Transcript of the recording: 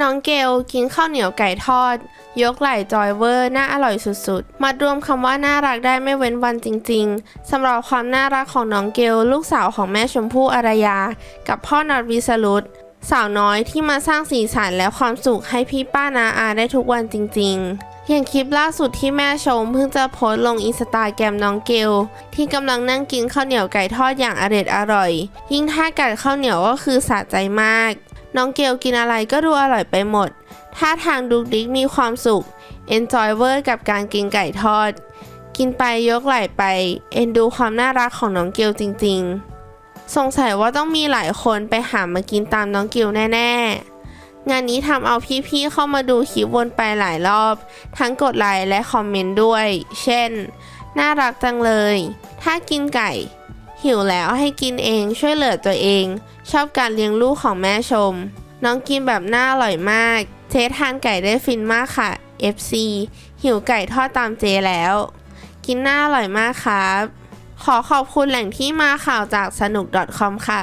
น้องเกลกินข้าวเหนียวไก่ทอด ยกไหล่จอยเวอร์น่าอร่อยสุดๆ มารวมคำว่าน่ารักได้ไม่เว้นวันจริงๆสำหรับความน่ารักของน้องเกลลูกสาวของแม่ชมพู่อารยา กับพ่อนัดวิสรุตสาวน้อยที่มาสร้างสีสันและความสุขให้พี่ป้านาอาได้ทุกวันจริง ๆ อย่างคลิปล่าสุดที่แม่ชมเพิ่งจะโพสต์ลงอินสตาแกรมน้องเกลที่กำลังนั่งกินข้าวเหนียวไก่ทอดอย่างอร็ดอร่อย ยิ่งถ้ากัดข้าวเหนียวก็คือสะใจมาก น้องเกลกินอะไรก็ดูอร่อยไปหมดท่าทางดุกดิกมีความสุข enjoy เวอร์กับการกินไก่ทอด กินไปยกไหล่ไป เอ็นดูความน่ารักของน้องเกลจริง ๆ สงสัยว่าต้องมีหลายคนไปหามากินตามน้องเกลแน่ ๆ งานนี้ทำเอาพี่ๆเข้ามาดูคลิปวนไปหลายรอบ ทั้งกดไลค์และคอมเมนต์ด้วย เช่น น่ารักจังเลย ถ้ากินไก่ หิวแล้วให้กินเองช่วยเหลือตัวเอง ชอบการเลี้ยงลูกของแม่ชม น้องกินแบบน่าอร่อยมาก เจ๊ทานไก่ได้ฟินมากค่ะ FC หิวไก่ทอดตามเจแล้ว กินน่าอร่อยมากครับ ขอขอบคุณแหล่งที่มาข่าวจากสนุก .com ค่ะ